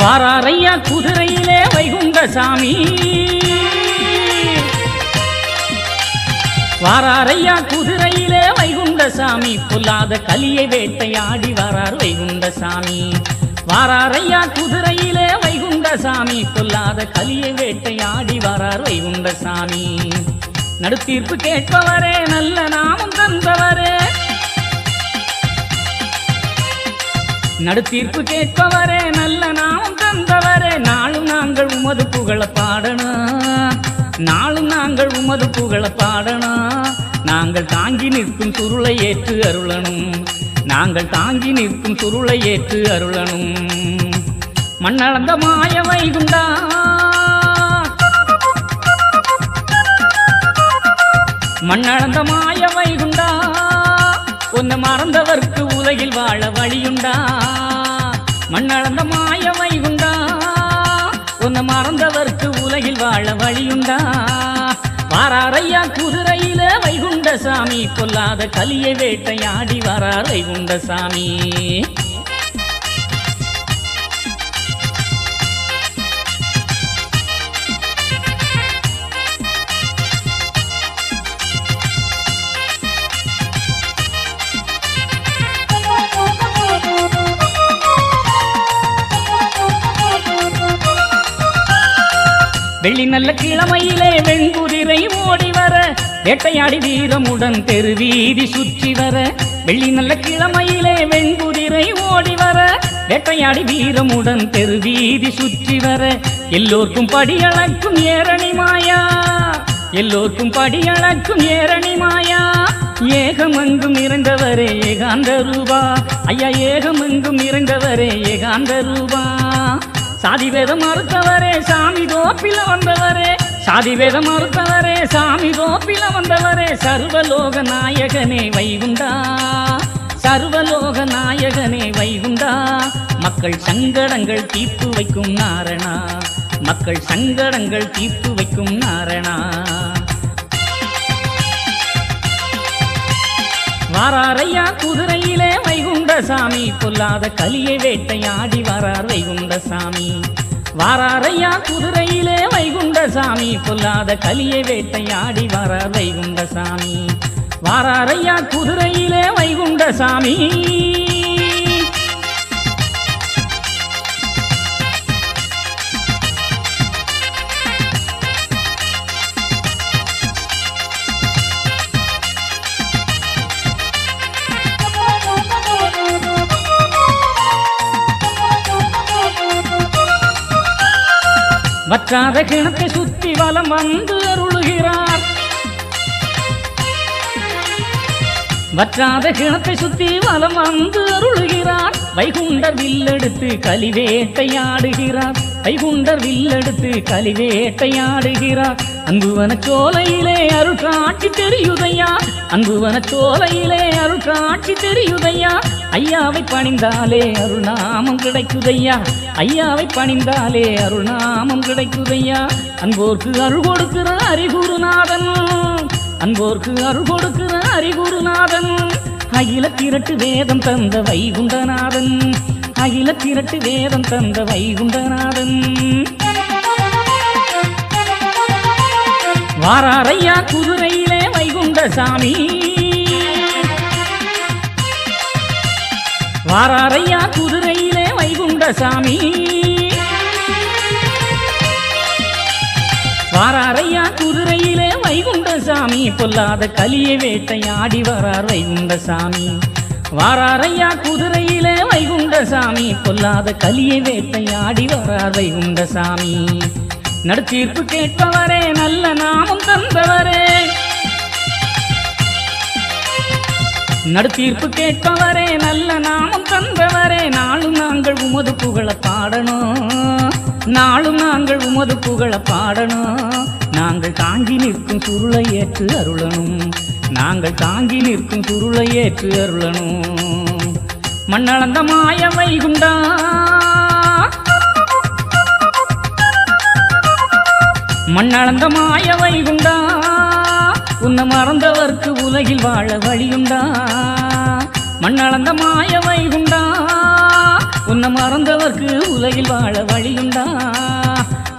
வாராரையா குதிரையிலே வைகுண்ட சாமி. வாராரையா குதிரையிலே வைகுண்ட சாமி. புல்லாத கலியை வேட்டையாடி வாரார் வைகுண்ட சாமி. வாராரையா குதிரையிலே வைகுண்ட சாமி. புல்லாத கலியை வேட்டையாடி வாரார் வைகுண்ட சாமி. நடுத்தீர்ப்பு கேட்பவரே நல்ல நாமம் தந்தவரே. நடுத்தீர்ப்பு கேட்பவரே நல்ல நாமம் தந்தவரே. நாளும் நாங்கள் உமது புகழ பாடணும் நாளும் நாங்கள் உமது புகழ பாடணும் நாங்கள் தாங்கி நிற்கும் சுருளை ஏற்று அருளணும். நாங்கள் தாங்கி நிற்கும் சுருளை ஏற்று அருளணும். மண்ணளந்த மாய வைகுண்டா மண்ணளந்த மாய வைகுண்டா உன்னை மறந்தவர்க்கு உலகில் வாழ வழியுண்டா? மண்ணளந்த மாயமை உண்டா? உன்னை மறந்தவர்க்கு உலகில் வாழ வழியுண்டா? வாராரையா குதிரையில வைகுண்ட சாமி கொல்லாத கலியை வேட்டையாடி வரார் வைகுண்ட சாமி வெள்ளி நல்ல கிழமையிலே வெண்குதிரை ஓடி வர வேட்டையாடி வீரமுடன் தெருவீதி சுற்றி வர. வெள்ளி நல்ல கிழமையிலே வெண்குதிரை ஓடி வர வேட்டையாடி வீரமுடன் தெருவீதி சுற்றி வர. எல்லோர்க்கும் படியளக்கும் ஏரணி மாயா எல்லோர்க்கும் படியளக்கும் ஏரணி மாயா. ஏகமெங்கும் இறந்தவரே ஏகாந்த ரூபா. ஐயா ஏகமெங்கும் இறந்தவரே ஏகாந்த ரூபா. சாதி வேதம் மறுத்தவரே சாமி தோப்பில வந்தவரே. சாதி வேதம் மறுத்தவரே சாமி தோப்பில வந்தவரே. சர்வலோக நாயகனே வைகுண்டா. சர்வலோக நாயகனே வைகுண்டா. மக்கள் சங்கடங்கள் தீர்த்து வைக்கும் நாரணா. மக்கள் சங்கடங்கள் தீர்த்து வைக்கும் நாரணா. வாராரையா குதிரையிலே வைகுண்ட சாமி பொல்லாத கலியை வேட்டையாடி வரார் வைகுண்ட சாமி வாராரையா குதிரையிலே வைகுண்ட சாமி பொல்லாத கலியை வேட்டையாடி வரார் வைகுண்ட சாமி வாராரையா குதிரையிலே வைகுண்ட சாமி வற்றாத கிணத்தை சுத்தி வலம் வந்து அருளுகிறார். வற்றாத கிணத்தை சுத்தி வலம் வந்து அருளுகிறார். வைகுண்டர் வில்லெடுத்து கலிவேட்டையாடுகிறார். வைகுண்டர் வில்லெடுத்து கலிவேட்டையாடுகிறார். அன்புவன சோலையிலே அருள் காட்சி தெரியுதையா? அன்புவன சோலையிலே அருள் காட்சி தெரியுதையா? ஐயாவை பணிந்தாலே அருள்நாமம் கிடைக்குதையா? ஐயாவை பணிந்தாலே அருள்நாமம் கிடைக்குதையா? அன்போர்க்கு அருள் கொடுக்கிற அறிகுருநாதன். அன்போர்க்கு அருள் கொடுக்கிற அறிகுருநாதன். அகில திரட்டு வேதம் தந்த வைகுண்டநாதன். அகில திரட்டு வேதம் தந்த வைகுண்டநாதன். வாராரையா குதிரையிலே வைகுண்ட சாமி வாராரையா குதிரையிலே வைகுண்ட சாமி வாராரையா குதிரையிலே வைகுண்ட சாமி பொல்லாத கலியை வேட்டையாடி வரார் வைகுண்ட சாமி வாராரையா குதிரையில வைகுண்ட சாமி பொல்லாத கலியை வேட்டையாடி வரார் வைகுண்ட சாமி நடுத்தீர்ப்பு கேட்பவரே நல்ல நாமம் தந்தவரே. நடுத்தீர்ப்பு கேட்பவரே நல்ல நாமம் தந்தவரே. நாளும் நாங்கள் உமது புகழ பாடணும். நாளும் நாங்கள் உமது புகழ பாடணும். நாங்கள் தாங்கி நிற்கும் சுருளை ஏற்று அருளனும் நாங்கள் தாங்கி நிற்கும் சுருளை ஏற்று அருளனும் மண்ணளந்த மாய குண்டா. மண்ணளந்த மாய குண்டா. உன்னை மறந்தவர்க்கு உலகில் வாழ வழியுண்டா. மண்ணளந்த மாய குண்டா. உன்னை மறந்தவர்க்கு உலகில் வாழ வழியுண்டா.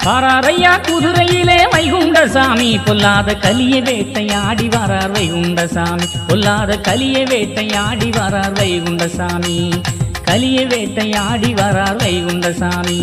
பாராரையா குதிரையிலே வைகுண்ட சாமி பொல்லாத கலிய வேட்டையாடி வரார் வைகுண்ட சாமி பொல்லாத கலிய வேட்டையாடி வரார் வைகுண்ட சாமி. கலிய வேட்டையாடி வரார் வைகுண்ட சாமி.